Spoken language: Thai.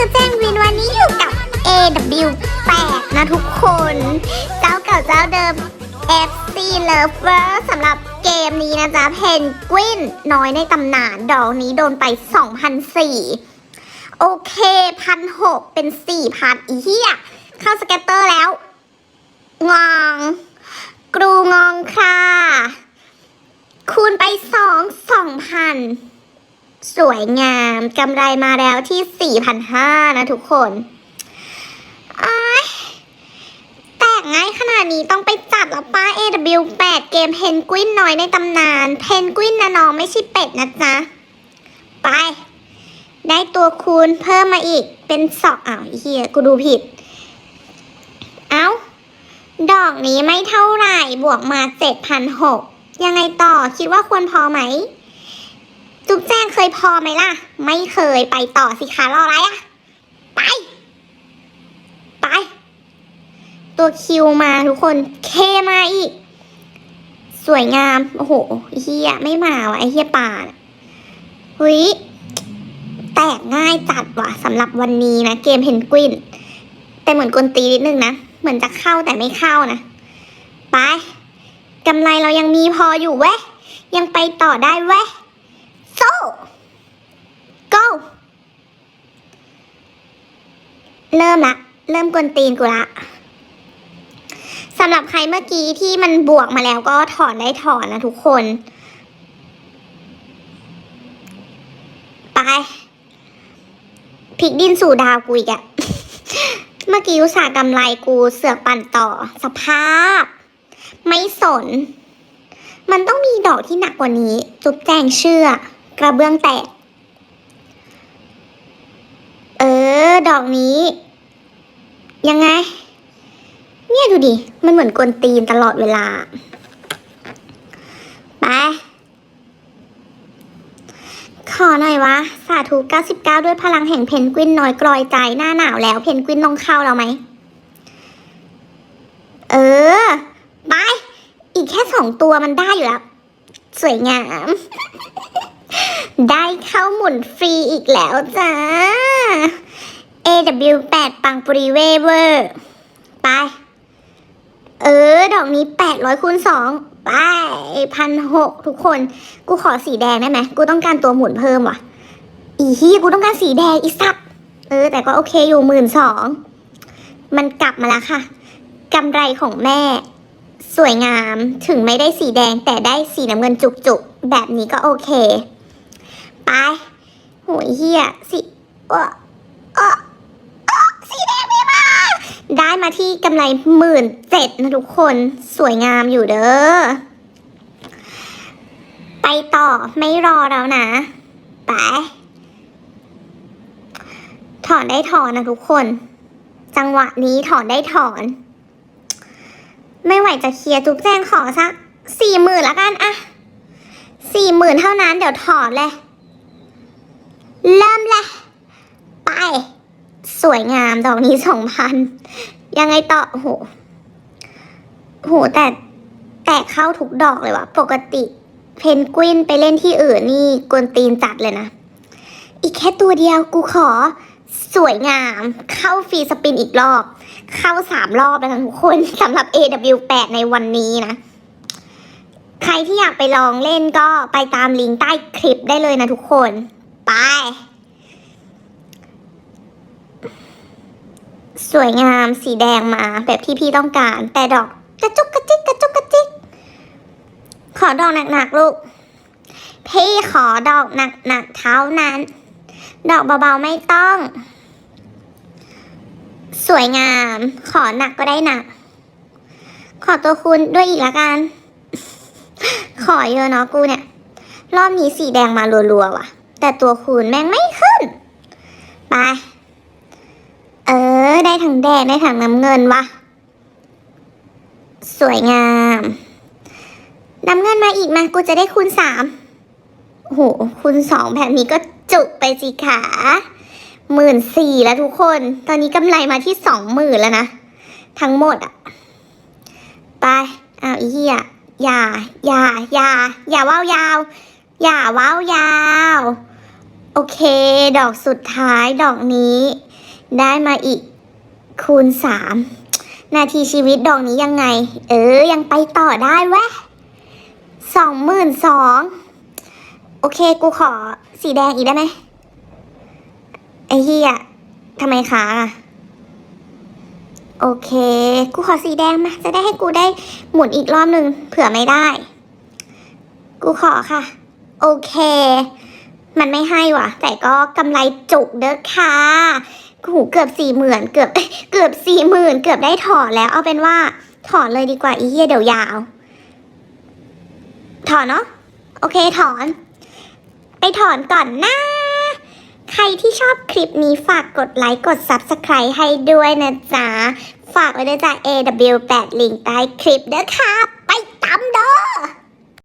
จะแจ้งวินวันนี้อยู่กับ AW8 นะทุกคน เจ้าเก่าเจ้าเดิม FC Lover สำหรับเกมนี้นะจ๊ะเพนกวินน้อยในตำนานดอกนี้โดนไป 2,004โอเคพันหเป็น 4,000อีเหี้ยเข้าสเก็ตเตอร์แล้ว งอง กรูงองค่ะ คูณไปสองสองพัน ส วยงามกำไรมาแล้วที่ 4,500 นะทุกคนอ้แตกง่ายขนาดนี้ต้องไปจัดแล้วป้า AW8 เกมเพนกวินน้อยในตำนานเพนกวินนะน้องไม่ใช่เป็ดนะจ๊ะ ไป ได้ตัวคูณเพิ่มมาอีกเป็นสองอ้าวไอ้เฮียกูดูผิด เอ้า ดอกนี้ไม่เท่าไหร่บวกมา 7,600 ยังไงต่อคิดว่าควรพอไหม จุ๊บแจ้งเคยพอไหมล่ะ ไม่เคยไปต่อสิคะรออะไรอะไป ไป ตัวคิวมาทุกคนเคมาอีก สวยงาม โอ้โหไอ้เฮียไม่มาวะไอ้เฮียป่าน่ะเฮ้ยแตกง่ายจัดว่ะสำหรับวันนี้นะ เกมเพนกวิน แต่เหมือนกลตีนิดนึงนะ เหมือนจะเข้าแต่ไม่เข้านะ ไปกำไรเรายังมีพออยู่เว้ยยังไปต่อได้เว้ย เริ่มละ เริ่มกวนตีนกูละสำหรับใครเมื่อกี้ที่มันบวกมาแล้วก็ถอนได้ถอนนะทุกคน ไปพลิกดินสู่ดาวกูอีกอะเมื่อกี้อุตส่าห์กำไรกูเสือกปั่นต่อ สภาพ ไม่สน มันต้องมีดอกที่หนักกว่านี้ จุ๊บแจงเชื่อกระเบื้องแตก เออ ดอกนี้ ยังไง เนี่ยดูดิ มันเหมือนกวนตีนตลอดเวลา ไป ขอหน่อยวะ สาธุ99 ด้วยพลังแห่งเพนกวินน้อยกรอยใจหน้าหนาวแล้ว เพนกวินต้องเข้าแล้วไหม เออ ไป อีกแค่สองตัวมันได้อยู่แล้ว สวยงาม ได้เข้าหมุนฟรีอีกแล้วจ้า AW8 ปังปรีเวเวอร์ ไป เออ ดอกนี้800คูณ2ไปพันหกทุกคน กูขอสีแดงได้ไหม กูต้องการตัวหมุนเพิ่มว่ะ อีฮีกูต้องการสีแดงอีสัตว์เออ แต่ก็โอเคอยู่หมื่นสอง มันกลับมาแล้วค่ะกำไรของแม่ สวยงามถึงไม่ได้สีแดงแต่ได้สีน้ำเงินจุกๆ แบบนี้ก็โอเค ไปโหยเฮียสีเออเออเออสีแดงไม่มา ได้มาที่กำไรหมื่นเจ็ดนะทุกคนสวยงามอยู่เด้อ ไปต่อไม่รอแล้วนะ ไป ถอนได้ถอนนะทุกคน จังหวะนี้ถอนได้ถอน ไม่ไหวจะเคลียร์จุกแจงขอสักสี่หมื่นละกันอะสี่หมื่นเท่านั้นเดี๋ยวถอนเลย เริ่มเลย ไป สวยงามดอกนี้สองพัน ยังไงต่อโหโหแต่แต่เข้าทุกดอกเลยว่ะ ปกติ เพนกวินไปเล่นที่อื่นนี่กวนตีนจัดเลยนะ อีกแค่ตัวเดียวกูขอ สวยงาม เข้าฟรีสปินอีกรอบ เข้าสามรอบแล้วนะทุกคนสำหรับ AW8 ในวันนี้นะ ใครที่อยากไปลองเล่นก็ไปตามลิงก์ใต้คลิปได้เลยนะทุกคน ไป สวยงามสีแดงมาแบบที่พี่ต้องการ แต่ดอกกระจุกกระจิกกระจุกกระจิกขอดอกหนักๆลูก พี่ขอดอกหนักๆเท่านั้น ดอกเบาๆไม่ต้อง สวยงาม ขอหนักก็ได้หนัก ขอตัวคุณด้วยอีกละกัน ขอเยอะเนาะกูเนี่ย รอบนี้สีแดงมารัวๆว่ะ แต่ตัวคูณแม่งไม่ขึ้น ไป ออได้ทั้งแดงได้ทั้งน้ำเงินว่ะสวยงาม น้ำเงินมาอีกมากูจะได้คูณสามโอ้โหคูณสองแบบนี้ก็จุกไปสิขาหมื่นสี่แล้วทุกคน ตอนนี้กำไรมาที่สองหมื่นแล้วนะ ทั้งหมดอะไปอ้าวอีเหี้ยอย่า อย่า อย่า อย่าว่าวยาว อย่าว่าวยาว โอเค ดอกสุดท้ายดอกนี้ ได้มาอีก คูณสามนาทีชีวิตดอกนี้ยังไง เออ ยังไปต่อได้แวะสองหมื่นสองโอเค กูขอสีแดงอีกได้ไหมไอ้เหี้ยทำไมค้างอะโอเค กูขอสีแดงมา จะได้ให้กูได้หมุนอีกรอบหนึ่งเผื่อไม่ได้ กูขอค่ะ โอเค มันไม่ให้ว่ะ แต่ก็กำไรจุกเด้อค่ะ หูเกือบสี่หมื่นเกือบเกือบสี่หมื่นเกือบได้ถอนแล้ว เอาเป็นว่า ถอนเลยดีกว่าอีเหี้ยเดี๋ยวยาว ถอนเนาะโอเคถอน ไปถอนก่อนนะใครที่ชอบคลิปนี้ฝากกดไลค์กด Subscribe ให้ด้วยนะจ๊ะ ฝากไว้ด้วยจ้ะ AW8 ลิงก์ใต้คลิปเด้อค่ะ ไปตามเด้อ